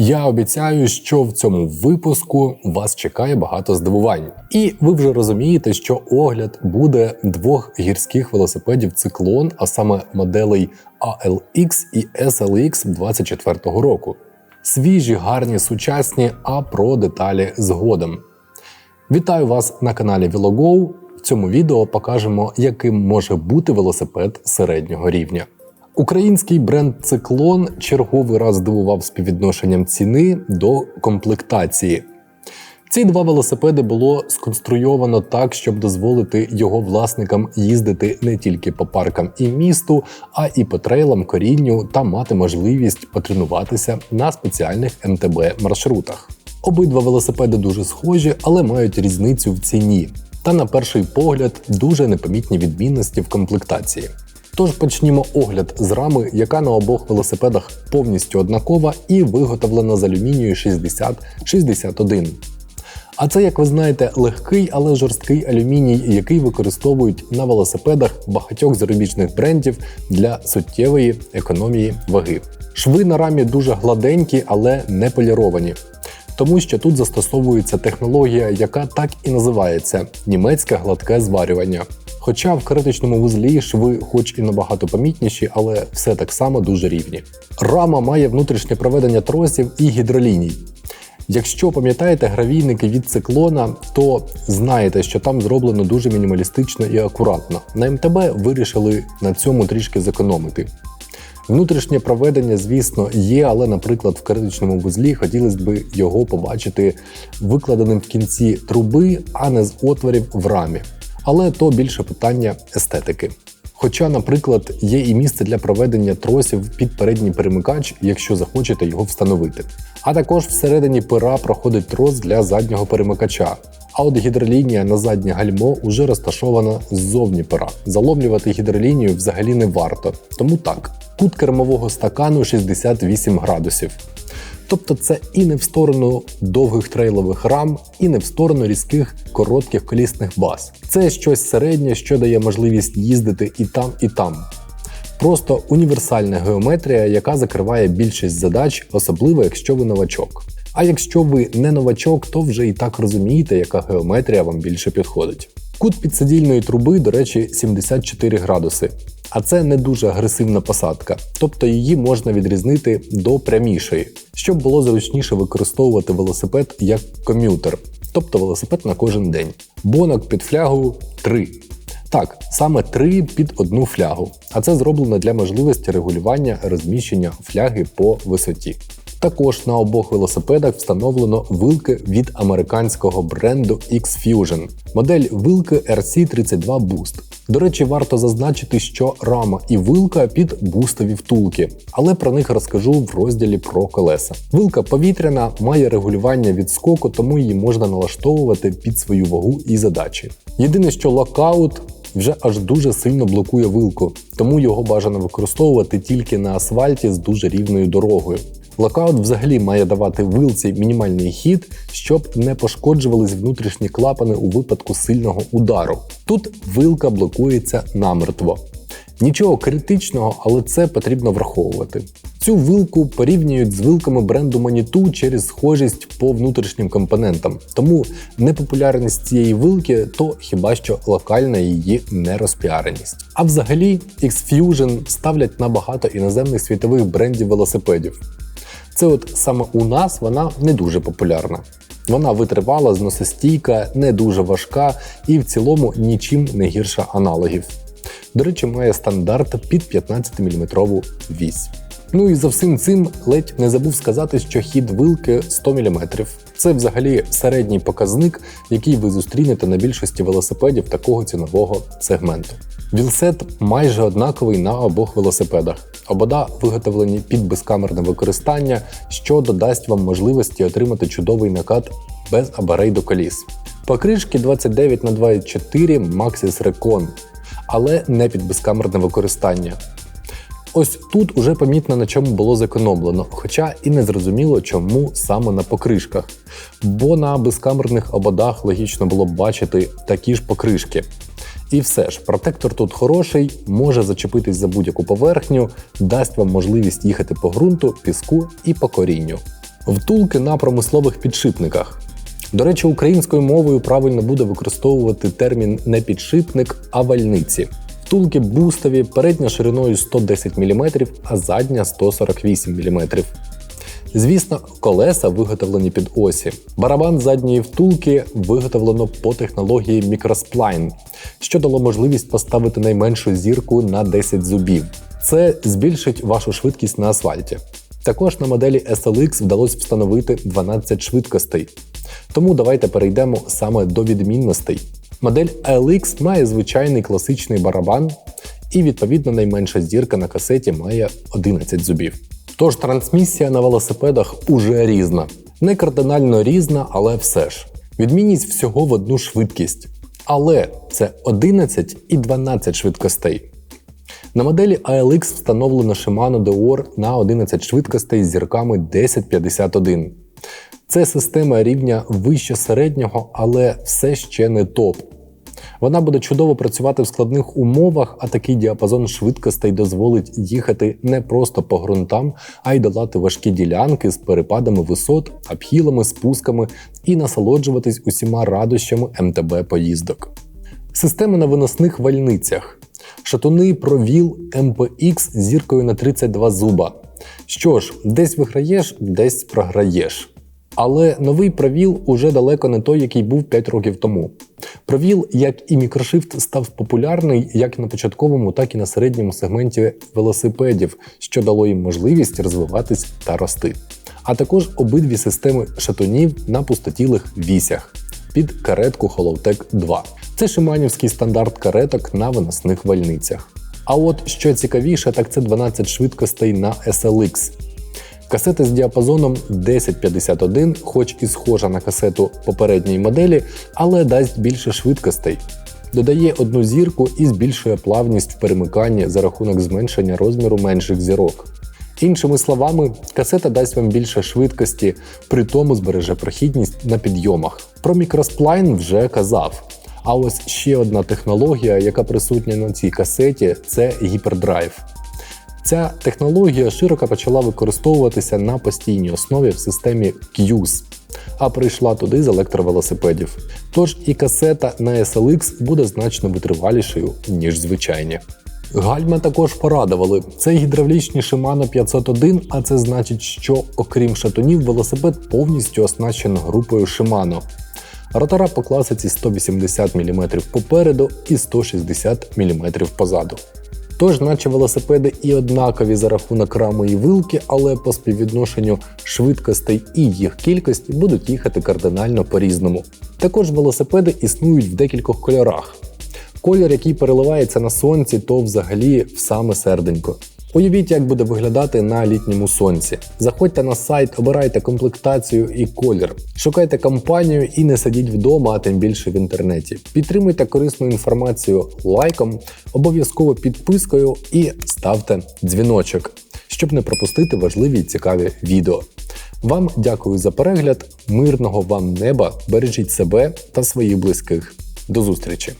Я обіцяю, що в цьому випуску вас чекає багато здивувань. І ви вже розумієте, що огляд буде двох гірських велосипедів циклон, а саме моделей ALX і SLX 24-го року. Свіжі, гарні, сучасні, а про деталі згодом. Вітаю вас на каналі VeloGo. В цьому відео покажемо, яким може бути велосипед середнього рівня. Український бренд Циклон черговий раз здивував співвідношенням ціни до комплектації. Ці два велосипеди було сконструйовано так, щоб дозволити його власникам їздити не тільки по паркам і місту, а і по трейлам, корінню та мати можливість потренуватися на спеціальних МТБ маршрутах. Обидва велосипеди дуже схожі, але мають різницю в ціні. Та на перший погляд дуже непомітні відмінності в комплектації. Тож почнімо огляд з рами, яка на обох велосипедах повністю однакова і виготовлена з алюмінію 6061. А це, як ви знаєте, легкий, але жорсткий алюміній, який використовують на велосипедах багатьох зарубіжних брендів для суттєвої економії ваги. Шви на рамі дуже гладенькі, але не поліровані. Тому що тут застосовується технологія, яка так і називається німецьке гладке зварювання. Хоча в критичному вузлі шви, хоч і набагато помітніші, але все так само дуже рівні. Рама має внутрішнє проведення тросів і гідроліній. Якщо пам'ятаєте гравійники від циклона, то знаєте, що там зроблено дуже мінімалістично і акуратно. На МТБ вирішили на цьому трішки зекономити. Внутрішнє проведення, звісно, є, але, наприклад, в критичному вузлі хотілося б його побачити викладеним в кінці труби, а не з отворів в рамі. Але то більше питання естетики. Хоча, наприклад, є і місце для проведення тросів під передній перемикач, якщо захочете його встановити. А також всередині пера проходить трос для заднього перемикача. А от гідролінія на заднє гальмо уже розташована ззовні пера. Заломлювати гідролінію взагалі не варто. Тому так, кут кермового стакану 68 градусів. Тобто це і не в сторону довгих трейлових рам, і не в сторону різких коротких колісних баз. Це щось середнє, що дає можливість їздити і там, і там. Просто універсальна геометрія, яка закриває більшість задач, особливо якщо ви новачок. А якщо ви не новачок, то вже і так розумієте, яка геометрія вам більше підходить. Кут підсидільної труби, до речі, 74 градуси. А це не дуже агресивна посадка, тобто її можна відрізнити до прямішої, щоб було зручніше використовувати велосипед як ком'ютер, тобто велосипед на кожен день. Бонок під флягу 3. Так, саме 3 під одну флягу, а це зроблено для можливості регулювання розміщення фляги по висоті. Також на обох велосипедах встановлено вилки від американського бренду X-Fusion, модель вилки RC32 Boost. До речі, варто зазначити, що рама і вилка під бустові втулки, але про них розкажу в розділі про колеса. Вилка повітряна, має регулювання від скоку, тому її можна налаштовувати під свою вагу і задачі. Єдине, що локаут вже аж дуже сильно блокує вилку, тому його бажано використовувати тільки на асфальті з дуже рівною дорогою. Локаут взагалі має давати вилці мінімальний хід, щоб не пошкоджувались внутрішні клапани у випадку сильного удару. Тут вилка блокується намертво. Нічого критичного, але це потрібно враховувати. Цю вилку порівнюють з вилками бренду Manitou через схожість по внутрішнім компонентам, тому непопулярність цієї вилки то хіба що локальна її нерозпіареність. А взагалі X-Fusion ставлять на багато іноземних світових брендів велосипедів. Це от саме у нас вона не дуже популярна. Вона витривала, зносостійка, не дуже важка і в цілому нічим не гірша аналогів. До речі, має стандарт під 15-мм вісь. Ну і за всім цим ледь не забув сказати, що хід вилки 100 мм. Це взагалі середній показник, який ви зустрінете на більшості велосипедів такого цінового сегменту. Вілсет майже однаковий на обох велосипедах. Обода виготовлені під безкамерне використання, що додасть вам можливості отримати чудовий накат без абарей до коліс. Покришки 29 на 24 Maxis Recon, але не під безкамерне використання. Ось тут уже помітно на чому було зекономлено, хоча і не зрозуміло, чому саме на покришках. Бо на безкамерних ободах логічно було б бачити такі ж покришки. І все ж, протектор тут хороший, може зачепитись за будь-яку поверхню, дасть вам можливість їхати по ґрунту, піску і по корінню. Втулки на промислових підшипниках. До речі, українською мовою правильно буде використовувати термін не підшипник, а вальниці. Втулки бустові, передня шириною 110 мм, а задня 148 мм. Звісно, колеса виготовлені під осі. Барабан задньої втулки виготовлено по технології Microsplane, що дало можливість поставити найменшу зірку на 10 зубів. Це збільшить вашу швидкість на асфальті. Також на моделі SLX вдалося встановити 12 швидкостей. Тому давайте перейдемо саме до відмінностей. Модель LX має звичайний класичний барабан, і відповідно найменша зірка на касеті має 11 зубів. Тож трансмісія на велосипедах уже різна. Не кардинально різна, але все ж. Відмінність всього в одну швидкість. Але це 11 і 12 швидкостей. На моделі ALX встановлено Shimano Deore на 11 швидкостей з зірками 1051. Це система рівня вище середнього, але все ще не топ. Вона буде чудово працювати в складних умовах, а такий діапазон швидкостей дозволить їхати не просто по ґрунтам, а й долати важкі ділянки з перепадами висот, апхілами, спусками і насолоджуватись усіма радощами МТБ поїздок. Система на виносних вальницях. Шатуни провіл MPX з зіркою на 32 зуба. Що ж, десь виграєш, десь програєш. Але новий провіл уже далеко не той, який був 5 років тому. Провіл, як і мікрошифт, став популярний як на початковому, так і на середньому сегменті велосипедів, що дало їм можливість розвиватись та рости. А також обидві системи шатунів на пустотілих вісях під каретку Holowtech 2. Це шиманівський стандарт кареток на виносних вальницях. А от що цікавіше, так це 12 швидкостей на SLX. Касета з діапазоном 1051, хоч і схожа на касету попередньої моделі, але дасть більше швидкостей. Додає одну зірку і збільшує плавність в перемиканні за рахунок зменшення розміру менших зірок. Іншими словами, касета дасть вам більше швидкості, при тому збереже прохідність на підйомах. Про мікросплайн вже казав. А ось ще одна технологія, яка присутня на цій касеті, це гіпердрайв. Ця технологія широко почала використовуватися на постійній основі в системі QS, а прийшла туди з електровелосипедів. Тож і касета на SLX буде значно витривалішою, ніж звичайні. Гальма також порадували. Це гідравлічні Shimano 501, а це значить, що окрім шатунів, велосипед повністю оснащено групою Shimano. Ротора по класиці 180 мм попереду і 160 мм позаду. Тож, наче велосипеди і однакові за рахунок рами і вилки, але по співвідношенню швидкостей і їх кількості будуть їхати кардинально по-різному. Також велосипеди існують в декількох кольорах. Колір, який переливається на сонці, то взагалі в саме серденько. Уявіть, як буде виглядати на літньому сонці. Заходьте на сайт, обирайте комплектацію і колір. Шукайте компанію і не сидіть вдома, а тим більше в інтернеті. Підтримуйте корисну інформацію лайком, обов'язково підпискою і ставте дзвіночок, щоб не пропустити важливі і цікаві відео. Вам дякую за перегляд, мирного вам неба, бережіть себе та своїх близьких. До зустрічі!